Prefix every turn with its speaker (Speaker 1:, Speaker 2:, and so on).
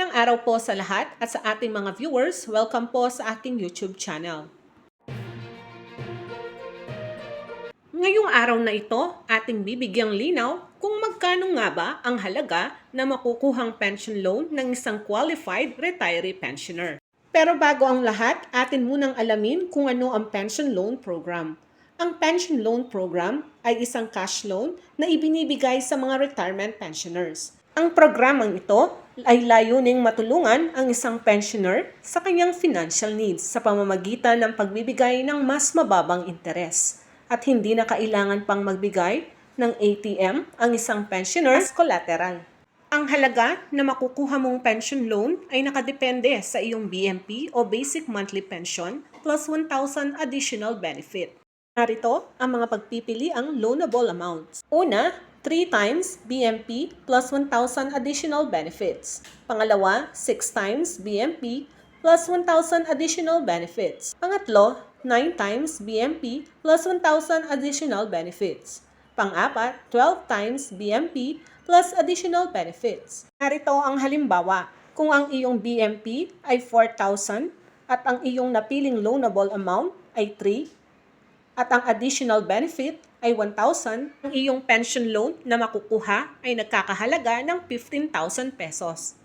Speaker 1: Mapagpalang araw po sa lahat at sa ating mga viewers. Welcome po sa aking YouTube channel. Ngayong araw na ito, ating bibigyang linaw kung magkano nga ba ang halaga na makukuhang pension loan ng isang qualified retiree pensioner. Pero bago ang lahat, atin munang alamin kung ano ang pension loan program. Ang pension loan program ay isang cash loan na ibinibigay sa mga retirement pensioners. Ang programang ito ay layuning matulungan ang isang pensioner sa kanyang financial needs sa pamamagitan ng pagbibigay ng mas mababang interes at hindi na kailangan pang magbigay ng ATM ang isang pensioner as collateral. Ang halaga na makukuha mong pension loan ay nakadepende sa iyong BMP o Basic Monthly Pension plus 1,000 additional benefit. Narito ang mga pagpipili ang loanable amounts. Una, 3 times BMP plus 1,000 additional benefits. Pangalawa, 6 times BMP plus 1,000 additional benefits. Pangatlo, 9 times BMP plus 1,000 additional benefits. Pang-apat, 12 times BMP plus additional benefits. Narito ang halimbawa. Kung ang iyong BMP ay 4,000 at ang iyong napiling loanable amount ay 3, at ang additional benefit ay 1,000, ang iyong pension loan na makukuha ay nagkakahalaga ng 15,000 pesos.